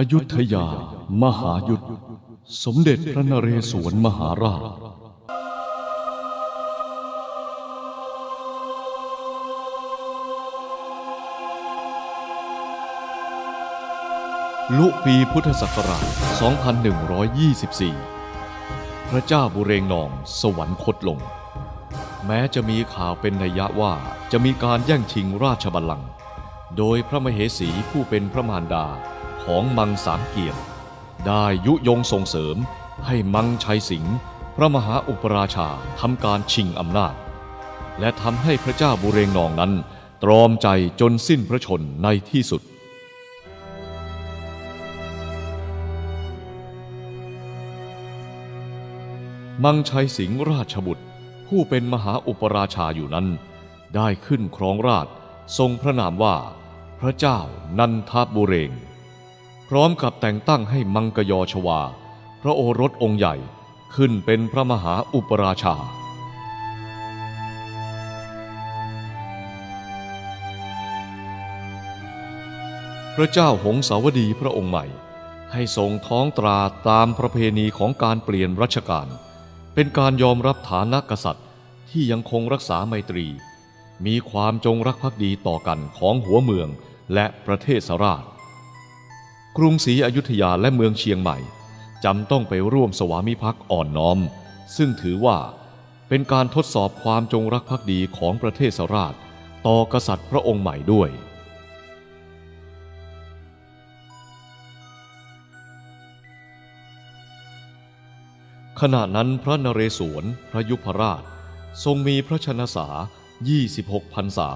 อยุธยา มหายุทธสมเด็จพระนเรศวรมหาราช ลุปีพุทธศักราช 2124 พระเจ้าบุเรงนองสวรรคตลง แม้จะมีข่าวเป็นนัยยะว่าจะมีการแย่งชิงราชบัลลังก์โดยพระมเหสีผู้เป็นพระมารดา ของมังสามเกียรติได้ยุยงส่งเสริมให้มังชัยสิงห์พระมหาอุปราชาทำการชิงอำนาจ และทำให้พระเจ้าบุเรงนองนั้น ตรอมใจจนสิ้นพระชนในที่สุด มังชัยสิงห์ราชบุตร ผู้เป็นมหาอุปราชาอยู่นั้น ได้ขึ้นครองราชทรงพระนามว่า พระเจ้านันทบุเรง พร้อมกับแต่งตั้งให้มังกยชวา พระโอรสองค์ใหญ่ขึ้นเป็นพระมหาอุปราชา พระเจ้าหงสาวดีพระองค์ใหม่ ให้ทรงท้องตราตามประเพณีของการเปลี่ยนรัชกาล เป็นการยอมรับฐานะกษัตริย์ที่ยังคงรักษาไมตรี มีความจงรักภักดีต่อกันของหัวเมืองและประเทศสราช กรุงศรีอยุธยาและเมืองเชียงใหม่จำต้องไปร่วมสวามิภักดิ์อ่อนน้อม ซึ่งถือว่าเป็นการทดสอบความจงรักภักดีของประเทศสราช ต่อกษัตริย์พระองค์ใหม่ด้วย ขณะนั้นพระนเรศวรพระยุพราช ทรงมีพระชนสา26พรรษา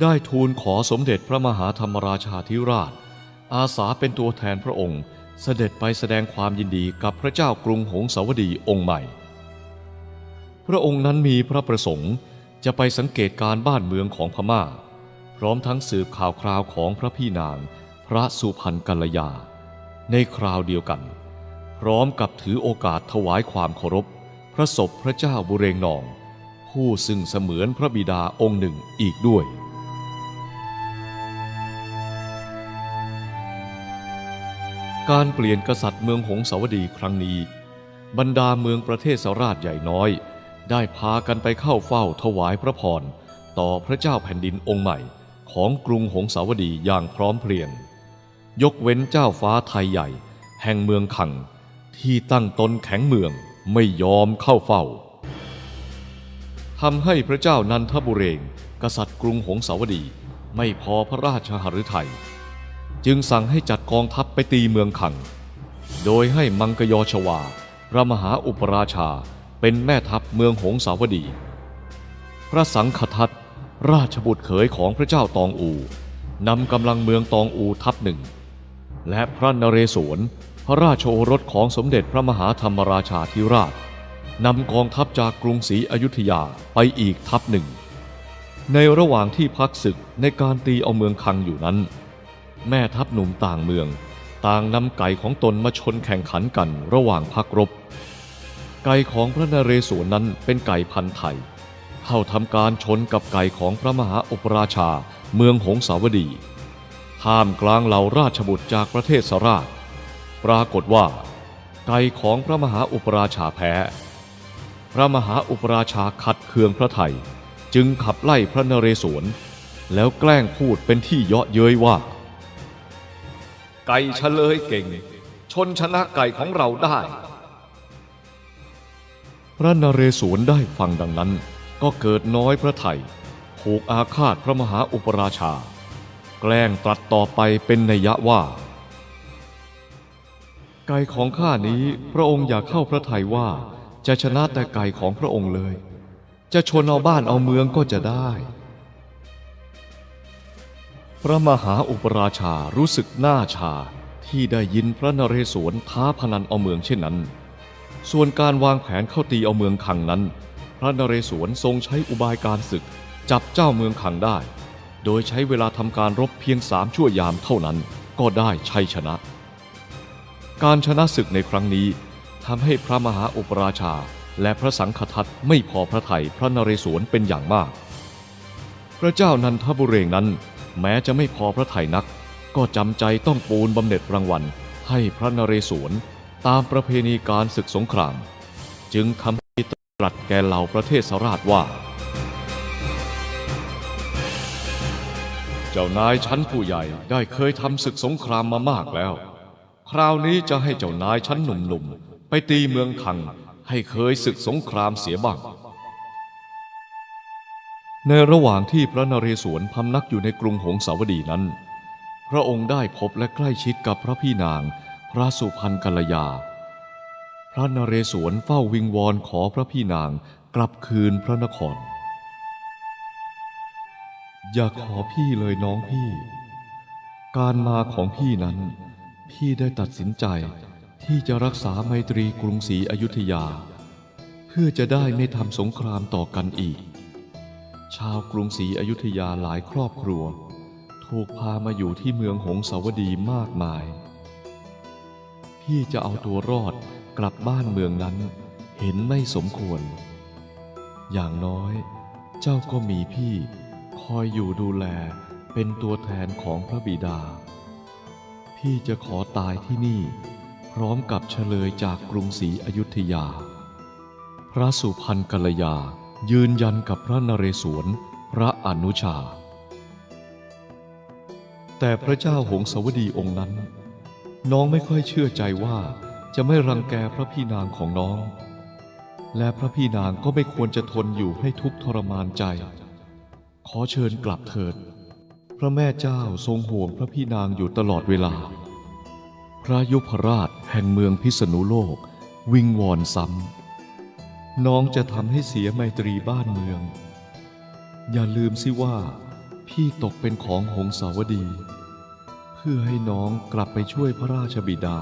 ได้ทูลขอสมเด็จพระมหาธรรมราชาธิราช อาสาเป็นตัวแทนพระองค์เสด็จไปแสดงความยินดีกับพระเจ้ากรุงหงสาวดีองค์ใหม่ พระองค์นั้นมีพระประสงค์จะไปสังเกตการบ้านเมืองของพม่า พร้อมทั้งสืบข่าวคราวของพระพี่นาง พระสุพรรณกัลยา ในคราวเดียวกัน พร้อมกับถือโอกาสถวายความเคารพ พระศพพระเจ้าบุเรงนอง ผู้ซึ่งเสมือนพระบิดาองค์หนึ่งอีกด้วย การเปลี่ยนกษัตริย์เมืองหงสาวดีครั้งนี้ บรรดาเมืองประเทศสราชใหญ่น้อย ได้พากันไปเข้าเฝ้าถวายพระพรต่อพระเจ้าแผ่นดินองค์ใหม่ของกรุงหงสาวดีอย่างพร้อมเพรียง ยกเว้นเจ้าฟ้าไทยใหญ่ แห่งเมืองขัง ที่ตั้งตนแข็งเมืองไม่ยอมเข้าเฝ้าทำให้พระเจ้านันทบุเรง กษัตริย์กรุงหงสาวดีไม่พอพระราชหฤทัย จึงสั่งให้จัดกองทัพไปตีเมืองขัง โดยให้มังกยชวา พระมหาอุปราชาเป็นแม่ทัพเมืองหงสาวดี พระสังฆทัตราชบุตรเขยของพระเจ้าตองอูนำกำลังเมืองตองอูทัพหนึ่ง และพระนเรศวรพระราชโอรสของสมเด็จพระมหาธรรมราชาธิราชนำกองทัพจากกรุงศรีอยุธยาไปอีกทัพหนึ่ง ในระหว่างที่พักศึกในการตีเอาเมืองคังอยู่นั้น แม่ทัพหนุ่มต่างเมือง ต่างนำไก่ของตนมาชนแข่งขันกันระหว่างพักรบ ไก่ของพระนเรศวรนั้นเป็นไก่พันธุ์ไทย เข้าทำการชนกับไก่ของพระมหาอุปราชาเมืองหงสาวดีท่ามกลางเหล่าราชบุตรจากประเทศสราช ปรากฏว่า ไก่ของพระมหาอุปราชาแพ้ พระมหาอุปราชาขัดเคืองพระไทย จึงขับไล่พระนเรศวรแล้วแกล้งพูดเป็นที่เยาะเย้ยว่า ไก่เฉลยเก่ง ชนชนะไก่ของเราได้ พระนเรศวรได้ฟังดังนั้น ก็เกิดน้อยพระไทยผูกอาฆาตพระมหาอุปราชา แกล้งตรัสต่อไปเป็นนัยว่า ไก่ของข้านี้พระองค์อยากเข้าพระทัยว่าจะชนะแต่ไก่ของพระองค์เลย จะชนเอาบ้านเอาเมืองก็จะได้ ระมหาอุปราชารู้สึกหน้าชาที่ได้ยินพระนเรศวรท้าพนันเอาเมืองเช่นนั้น ส่วนการวางแผนเข้าตีเอาเมืองขังนั้น พระนเรศวรทรงใช้อุบายการศึกจับเจ้าเมืองขังได้ โดยใช้เวลาทำการรบเพียงสามชั่วยามเท่านั้นก็ได้ชัยชนะ การชนะศึกในครั้งนี้ทำให้พระมหาอุปราชาและพระสังฆทัตไม่พอพระทัยพระนเรศวรเป็นอย่างมาก พระเจ้านันทบุเรงนั้น แม้จะไม่พอพระทัยนัก ก็จำใจต้องปูนบำเหน็จรางวัล ให้พระนเรศวรตามประเพณีการศึกสงคราม จึงทำให้ตรัสแก่เหล่าประเทศสราชว่า เจ้านายชั้นผู้ใหญ่ได้เคยทำศึกสงครามมามากแล้ว คราวนี้จะให้เจ้านายชั้นหนุ่มๆไปตีเมืองทังให้เคยศึกสงครามเสียบ้าง ในระหว่างที่พระนเรศวรพำนักอยู่ในกรุงหงสาวดีนั้น พระองค์ได้พบและใกล้ชิดกับพระพี่นาง พระสุพรรณกัลยา พระนเรศวรเฝ้าวิงวอนขอพระพี่นางกลับคืนพระนคร อย่าขอพี่เลยน้องพี่ การมาของพี่นั้น พี่ได้ตัดสินใจที่จะรักษาไมตรีกรุงศรีอยุธยา เพื่อจะได้ไม่ทำสงครามต่อกันอีก ชาวกรุงศรีอยุธยาหลายครอบครัว ถูกพามาอยู่ที่เมืองหงสาวดีมากมายพี่จะเอาตัวรอดกลับบ้านเมืองนั้นเห็นไม่สมควร อย่างน้อยเจ้าก็มีพี่คอยอยู่ดูแลเป็นตัวแทนของพระบิดา พี่จะขอตายที่นี่ พร้อมกับเฉลยจากกรุงศรีอยุธยา พระสุพรรณกัลยา ยืนยันกับพระนเรศวรพระอนุชา แต่พระเจ้าหงสาวดีองค์นั้น น้องไม่ค่อยเชื่อใจว่าจะไม่รังแกพระพี่นางของน้อง และพระพี่นางก็ไม่ควรจะทนอยู่ให้ทุกทรมานใจ ขอเชิญกลับเถิด พระแม่เจ้าทรงห่วงพระพี่นางอยู่ตลอดเวลา พระยุพราชแห่งเมืองพิษณุโลก วิงวอนซ้ำ น้องจะทำให้เสียไมตรีบ้านเมือง อย่าลืมสิว่า พี่ตกเป็นของหงสาวดี เพื่อให้น้องกลับไปช่วยพระราชบิดา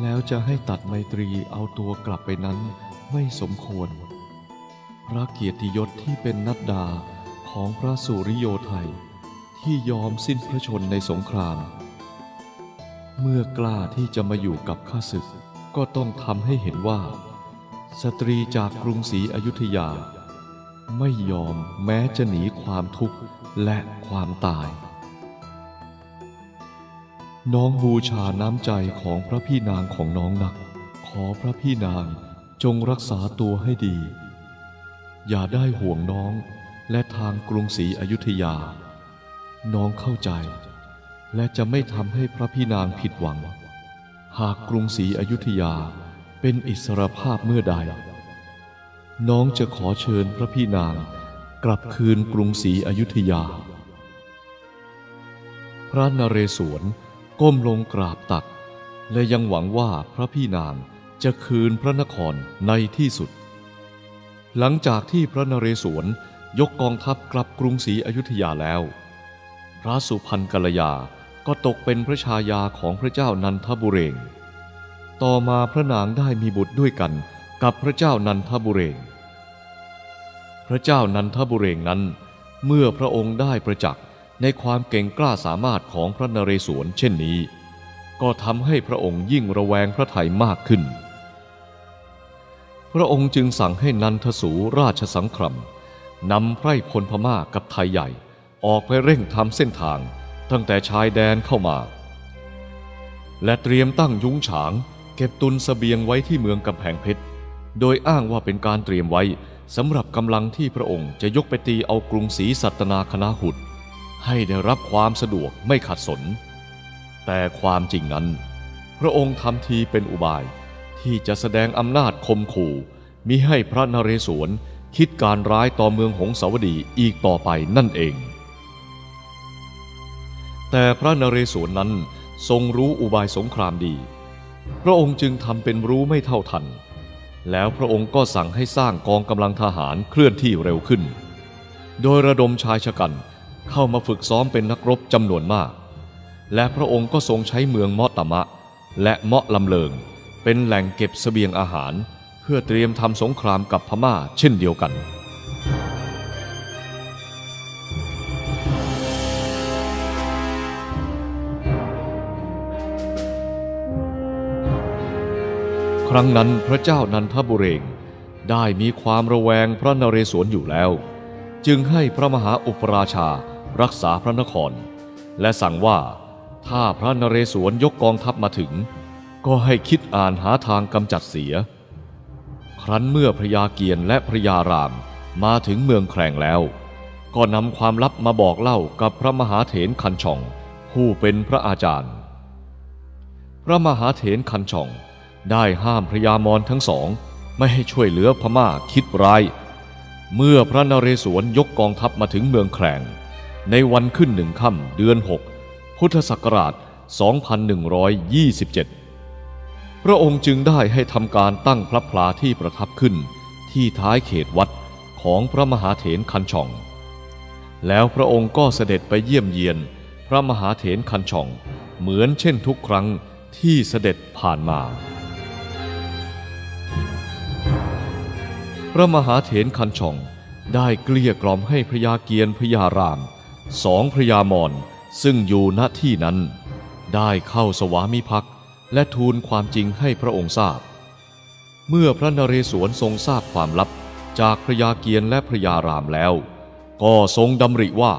แล้วจะให้ตัดไมตรีเอาตัวกลับไปนั้นไม่สมควร พระเกียรติยศที่เป็นนัดดาของพระสุริโยไทยที่ยอมสิ้นพระชนในสงคราม เมื่อกล้าที่จะมาอยู่กับข้าศึกก็ต้องทำให้เห็นว่า สตรีจากกรุงศรีอยุธยา ไม่ยอมแม้จะหนีความทุกข์และความตาย น้องบูชาน้ำใจของพระพี่นางของน้องนัก ขอพระพี่นางจงรักษาตัวให้ดี อย่าได้ห่วงน้องและทางกรุงศรีอยุธยา น้องเข้าใจ และจะไม่ทำให้พระพี่นางผิดหวัง หากกรุงศรีอยุธยา เป็นอิสรภาพเมื่อใด น้องจะขอเชิญพระพี่นางกลับคืนกรุงศรีอยุธยา พระนเรศวรก้มลงกราบตัก และยังหวังว่าพระพี่นางจะคืนพระนครในที่สุด หลังจากที่พระนเรศวรยกกองทัพกลับกรุงศรีอยุธยาแล้ว พระสุพรรณกัลยาก็ตกเป็นพระชายาของพระเจ้านันทบุเรง ต่อมาพระนางได้มีบุตรด้วยกันกับพระเจ้านันทบุเรง พระเจ้านันทบุเรงนั้น เมื่อพระองค์ได้ประจักษ์ในความเก่งกล้าสามารถของพระนเรศวรเช่นนี้ ก็ทำให้พระองค์ยิ่งระแวงพระไทยมากขึ้น พระองค์จึงสั่งให้นันทสูราชสังครมนำไพร่พลพม่ากับไทยใหญ่ ออกไปเร่งทำเส้นทางตั้งแต่ชายแดนเข้ามา และเตรียมตั้งยุ้งฉาง เก็บตุนสเสบียงไว้ที่เมืองกำแพงเพชร โดยอ้างว่าเป็นการเตรียมไว้สำหรับกำลังที่พระองค์จะยกไปตีเอากรุงศรีสัตนาคณาหุดให้ได้รับความสะดวกไม่ขัดสน แต่ความจริงนั้น พระองค์ทำทีเป็นอุบายที่จะแสดงอำนาจคมขู่มิให้พระนเรศวรคิดการร้ายต่อเมืองหงสาวดีอีกต่อไปนั่นเอง แต่พระนเรศวรนั้นทรงรู้อุบายสงครามดี พระองค์จึงทำเป็นรู้ไม่เท่าทัน แล้วพระองค์ก็สั่งให้สร้างกองกำลังทหารเคลื่อนที่เร็วขึ้น โดยระดมชายชะกันเข้ามาฝึกซ้อมเป็นนักรบจำนวนมาก และพระองค์ก็ทรงใช้เมืองมาะตมะ และเมาะลำเลิง เป็นแหล่งเก็บเสบียงอาหาร เพื่อเตรียมทำสงครามกับพม่าเช่นเดียวกัน ครั้งนั้นพระเจ้านันทบุเรง ได้มีความระแวงพระนเรศวรอยู่แล้ว จึงให้พระมหาอุปราชารักษาพระนคร และสั่งว่าถ้าพระนเรศวรยกกองทัพมาถึง ก็ให้คิดอ่านหาทางกำจัดเสีย ครั้นเมื่อพระยาเกียรติและพระยารามมาถึงเมืองแครงแล้ว ก็นำความลับมาบอกเล่ากับพระมหาเถรคันช่อง ผู้เป็นพระอาจารย์ พระมหาเถรคันช่อง ได้ห้ามพระยามอนทั้งสองไม่ให้ช่วยเหลือพม่าคิดร้าย เมื่อพระนเรศวรยกกองทัพมาถึงเมืองแครงในวันขึ้นหนึ่งค่ำเดือน 6 พุทธศักราช 2127 พระองค์จึงได้ให้ทำการตั้งพระพลาที่ประทับขึ้นที่ท้ายเขตวัดของพระมหาเถรคันช่อง แล้วพระองค์ก็เสด็จไปเยี่ยมเยียนพระมหาเถรคันช่อง เหมือนเช่นทุกครั้งที่เสด็จผ่านมา พระมหาเถรคันช่อง ได้เกลี้ยกล่อมให้พระยาเกียรพระยารามสองพระยามอนซึ่งอยู่ณที่นั้น ได้เข้าสวามิภักดิ์และทูลความจริงให้พระองค์ทราบ เมื่อพระนเรศวรทรงทราบความลับจากพระยาเกียรและพระยารามแล้ว ก็ทรงดำริว่า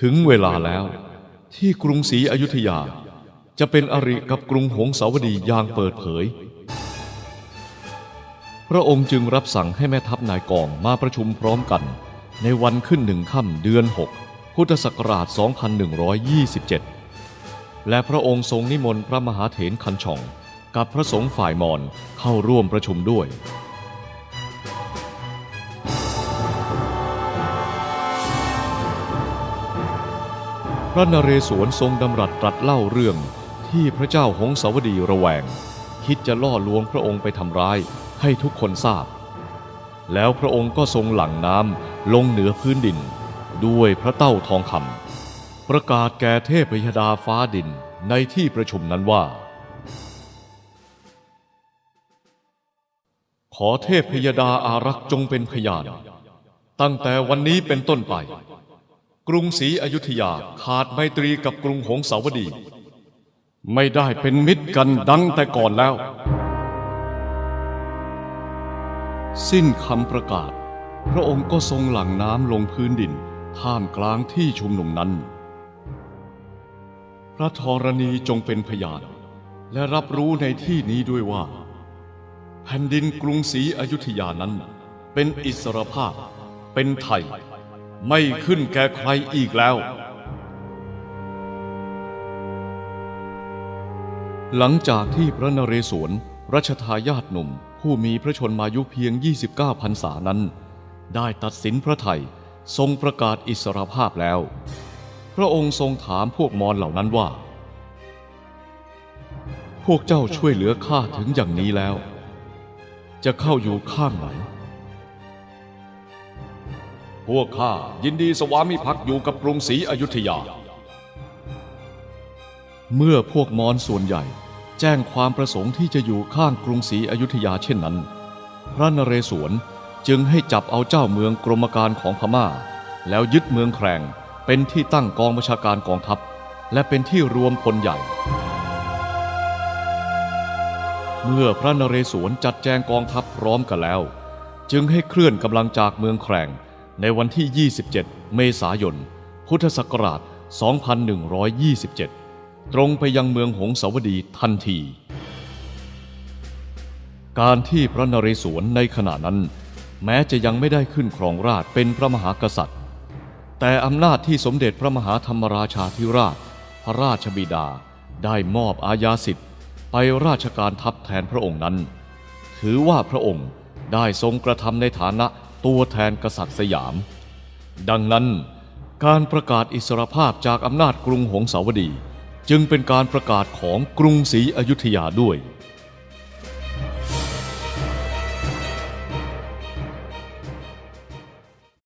ถึงเวลาแล้วที่กรุงศรีอยุธยาจะเป็นอริกับกรุงหงสาวดีอย่างเปิดเผย พระองค์จึงรับสั่งให้แม่ทัพนายกองมาประชุมพร้อมกัน ในวันขึ้นหนึ่งค่ำเดือน 6 พุทธศักราช 2127 และพระองค์ทรงนิมนต์พระมหาเถรคันช่อง กับพระสงฆ์ฝ่ายมอญเข้าร่วมประชุมด้วยพระนเรศวรทรงดำรัสตรัสเล่าเรื่องที่พระเจ้าหงสาวดีระแวง คิดจะล่อลวงพระองค์ไปทำร้าย ให้ทุกคนทราบ แล้วพระองค์ก็ทรงหลั่งน้ำลงเหนือพื้นดิน ด้วยพระเต้าทองคำประกาศแก่เทพยดาฟ้าดินในที่ประชุมนั้นว่า ขอเทพยดาอารักษ์จงเป็นพยาน ตั้งแต่วันนี้เป็นต้นไป กรุงศรีอยุธยาขาดไมตรีกับกรุงหงสาวดี ไม่ได้เป็นมิตรกันดังแต่ก่อนแล้ว สิ้นคำประกาศ พระองค์ก็ทรงหลั่งน้ำลงพื้นดินท่ามกลางที่ชุมนุมนั้น พระธรณีจงเป็นพยานและรับรู้ในที่นี้ด้วยว่า แผ่นดินกรุงศรีอยุธยานั้น เป็นอิสรภาพ เป็นไทย ไม่ขึ้นแก่ใครอีกแล้ว หลังจากที่พระนเรศวร รัชทายาทหนุ่ม ผู้มีพระชนมายุเพียง 29พรรษานั้น ได้ตัดสินพระไทยทรงประกาศอิสรภาพแล้ว พระองค์ทรงถามพวกมอญเหล่านั้นว่า พวกเจ้าช่วยเหลือข้าถึงอย่างนี้แล้ว จะเข้าอยู่ข้างไหน พวกข้ายินดีสวามิภักดิ์อยู่กับกรุงศรีอยุธยา เมื่อพวกมอญส่วนใหญ่ แจ้งความประสงค์ที่จะอยู่ข้างกรุงศรีอยุธยาเช่นนั้น พระนเรศวรจึงให้จับเอาเจ้าเมืองกรมการของพม่า แล้วยึดเมืองแครงเป็นที่ตั้งกองบัญชาการกองทัพ และเป็นที่รวมพลใหญ่ เมื่อพระนเรศวรจัดแจงกองทัพพร้อมกันแล้ว จึงให้เคลื่อนกำลังจากเมืองแครงในวันที่ 27 เมษายน พุทธศักราช 2127 ตรงไปยังเมืองหงสาวดีทันที การที่พระนเรศวรในขณะนั้น แม้จะยังไม่ได้ขึ้นครองราชเป็นพระมหากษัตริย์ แต่อำนาจที่สมเด็จพระมหาธรรมราชาธิราช พระราชบิดาได้มอบอาญาสิทธิ์ไปราชการทัพแทนพระองค์นั้น ถือว่าพระองค์ได้ทรงกระทำในฐานะตัวแทนกษัตริย์สยาม ดังนั้นการประกาศอิสรภาพจากอำนาจกรุงหงสาวดี จึงเป็นการประกาศของกรุงศรีอยุธยาด้วย